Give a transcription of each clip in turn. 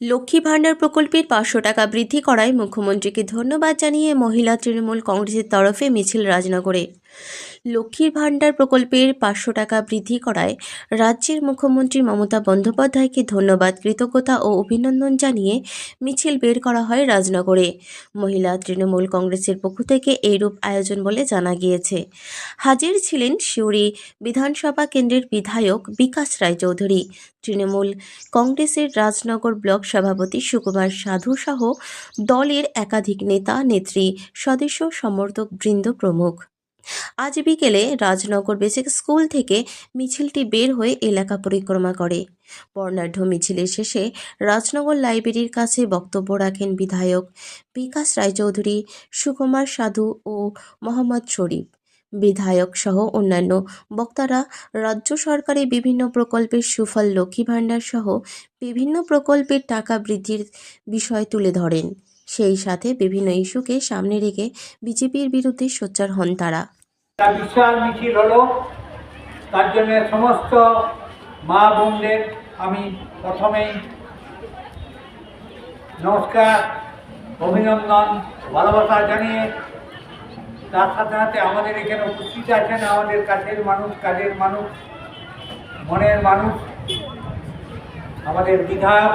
লক্ষ্মী ভাণ্ডার প্রকল্পের পাঁচশো টাকা বৃদ্ধি করায় মুখ্যমন্ত্রীকে ধন্যবাদ জানিয়ে মহিলা তৃণমূল কংগ্রেসের তরফে মিছিল রাজনগরে। লক্ষ্মীর ভাণ্ডার প্রকল্পের পাঁচশো টাকা বৃদ্ধি করায় রাজ্যের মুখ্যমন্ত্রী মমতা বন্দ্যোপাধ্যায়কে ধন্যবাদ, কৃতজ্ঞতা ও অভিনন্দন জানিয়ে মিছিল বের করা হয় রাজনগরে। মহিলা তৃণমূল কংগ্রেসের পক্ষ থেকে এইরূপ আয়োজন বলে জানা গিয়েছে। হাজির ছিলেন সিউড়ি বিধানসভা কেন্দ্রের বিধায়ক বিকাশ রায়চৌধুরী। তৃণমূল কংগ্রেসের রাজনগর ব্লক সভাপতি সুকুমার সাধু সহ দলের একাধিক নেতা, নেত্রী, সদস্য, সমর্থক, বৃন্দ প্রমুখ। আজ বিকেলে রাজনগর বেসিক স্কুল থেকে মিছিলটি বের হয়ে এলাকা পরিক্রমা করে। বর্ণাঢ্য মিছিলের শেষে রাজনগর লাইব্রেরির কাছে বক্তব্য রাখেন বিধায়ক বিকাশ রায়চৌধুরী, সুকুমার সাধু ও মোহাম্মদ শরীফ। বিধায়ক সহ অন্যান্য বক্তারা রাজ্য সরকারের বিভিন্ন প্রকল্পের সুফল, লক্ষ্মী ভাণ্ডার সহ বিভিন্ন প্রকল্পের টাকা বৃদ্ধির বিষয় তুলে ধরেন। সেই সাথে বিভিন্ন ইস্যুকে সামনে রেখে বিজেপির বিরুদ্ধে সোচ্চার হন তারা। বিশাল মিছিল হলো, তার জন্য সমস্ত মা বোনদের আমি প্রথমেই নমস্কার, অভিনন্দন, ভালোবাসা জানিয়ে তার সাথে সাথে আমাদের এখানে উপস্থিত আছেন আমাদের কাছের মানুষ, কাজের মানুষ, মনের মানুষ, আমাদের বিধায়ক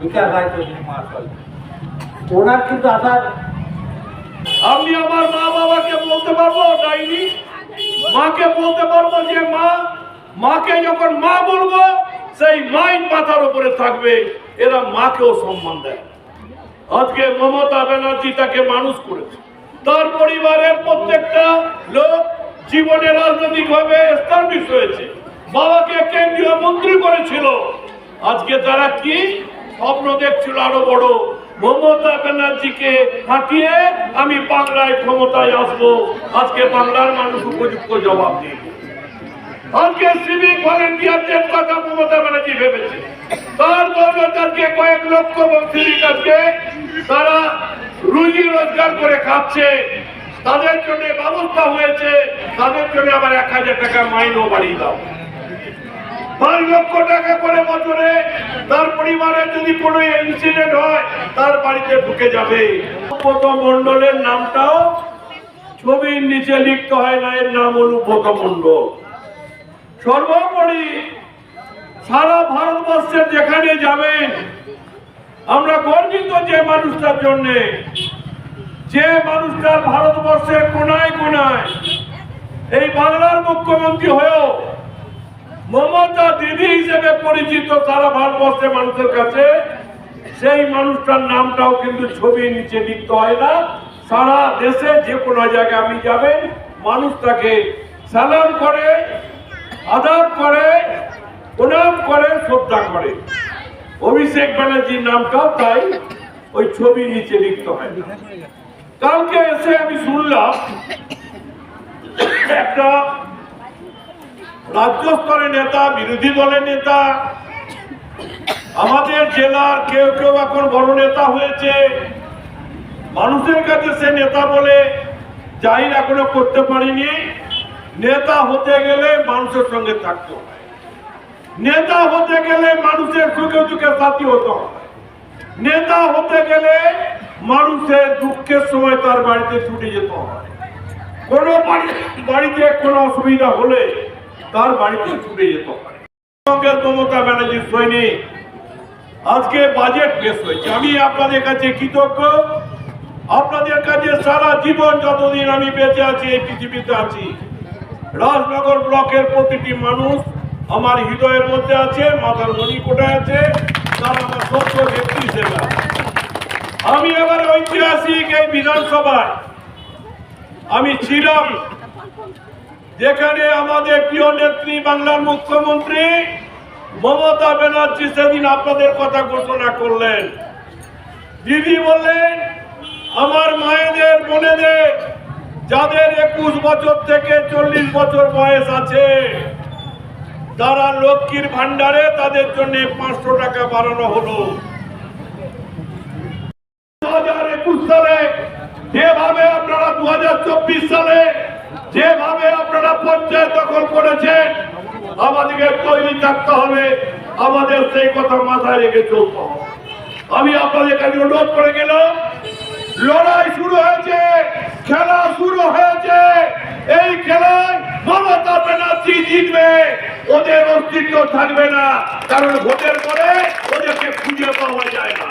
বিকাশ রায়চৌধুরী মহাশয় ওনার কিন্তু আসার আমি আমার মা বাবাকে বলতে পারব ডাইনি মাকে বলতে পারব যে মা মাকে যখন মা বলব সেই মাই মাথার উপরে থাকবে এরা মাকেও সম্মান দেয়। আজকে মমতা ব্যানার্জি তাকে মানুষ করেছে। তার পরিবারের প্রত্যেকটা লোক জীবনে রাজনৈতিক ভাবে এস্টাবলিশ হয়েছে। বাবাকে কেন্দ্রীয় মন্ত্রী করেছিল। আজকে তারা কি? স্বপ্ন দেখছিল আরও বড়। মমতা ব্যানার্জিকে হাঁটিয়ে আমি বাংলায় ক্ষমতায় আসব। আজকে বাংলার মানুষ উপযুক্ত জবাব দিয়ে আজকে সিভিক ভলেন্টিয়ারদের কথা মমতা ব্যানার্জি ভেবেছে। তার দৌলত আজকে কয়েক লক্ষ সিভিক আজকে তারা রুজি রোজগার করে খাচ্ছে। তাদের জন্য ব্যবস্থা হয়েছে। তাদের জন্য আবার এক হাজার টাকা মাইনও বাড়িয়ে দাও। পাঁচ লক্ষ টাকা করে বছরে তার পরিবারে যদি কোনো ইনসিডেন্ট হয়, তার বাড়িতে ঢুকে যাবে। অনুব্রত মন্ডলের নামটাও ছবির নিচে লিখতে হয় না, এর নাম অনুব্রত মন্ডল সর্বোপরি সারা ভারতবর্ষের যেখানে যাবেন, আমরা গর্বিত যে মানুষটার জন্য, যে মানুষটা ভারতবর্ষের কোনায় কোনায় এই বাংলার মুখ্যমন্ত্রী হয়েও মমতা দিদি হিসেবে পরিচিত সারা ভারতবর্ষের মানুষের কাছে, সেই মানুষটার নামটাও কিন্তু ছবির নিচে লিখতে হয় না সারা দেশে যে কোনো জায়গায় আপনি যাবেন, মানুষ তাকে সালাম করে, আদাব করে, প্রণাম করে, শ্রদ্ধা করে অভিষেক ব্যানার্জির নামটাও তাই ওই ছবির নিচে লিখতে হয়। কালকে এসে আমি শুনলাম, একটা রাজ্য স্তরে নেতা, বিরোধী দলের নেতা, আমাদের জেলার কেউ কেউ এখন বড় নেতা হয়েছে। মানুষের কাছে সে নেতা বলে জাহির এখনও করতে পারিনি। নেতা হতে গেলে মানুষের সঙ্গে থাকতে নেতা হতে গেলে মানুষের সুখে দুঃখে সাথী হতে নেতা হতে গেলে মানুষের দুঃখের সময় তার বাড়িতে ছুটে যেতে হয় কোনো বাড়ি- বাড়িতে কোনো অসুবিধা হলে তার বাড়িতে ছুটে যেত সঙ্গে মমতা ব্যানার্জির সৈনিক। আজকে বাজেট পেশ হয়েছে। আমি আপনাদের কাছে কৃতজ্ঞ। আপনাদের কাছে সারা জীবন যতদিন আমি বেঁচে আছি, এই পৃথিবীতে আছি, রাজনগর ব্লকের প্রতিটি মানুষ আমার হৃদয়ের মধ্যে আছে, মাথার মণি কোটায় আছে, তারা আমার সত্য ব্যক্তি হিসেবে। আমি এবার ঐতিহাসিক এই বিধানসভায় আমি ছিলাম যেখানে আমাদের প্রিয় নেত্রী বাংলার মুখ্যমন্ত্রী মমতা ব্যানার্জি সেদিন আপনাদের কথা ঘোষণা করলেন। দিদি বললেন, আমার মায়েদের, বোনেদের, যাদের একুশ বছর থেকে চল্লিশ বছর বয়স আছে, তারা লক্ষ্মীর ভান্ডারে তাদের জন্য পাঁচশো টাকা বাড়ানো হলো। দু হাজার একুশ সালে, যেভাবে আপনারা দু হাজার চব্বিশ সালে যেভাবে আপনারা পঞ্চায়েত দখল করেছেন, আমাদেরকে তৈরি থাকতে হবে। আমাদের সেই কথা মাথায় রেখে চলতে হবে। আমি আপনাদের কাছে অনুরোধ করে গেলাম, লড়াই শুরু হয়েছে, খেলা শুরু হয়েছে। এই খেলায় মমতা ব্যানার্জি জিতবে, ওদের অস্তিত্ব থাকবে না, কারণ ভোটের পরে ওদেরকে খুঁজে পাওয়া যায় না।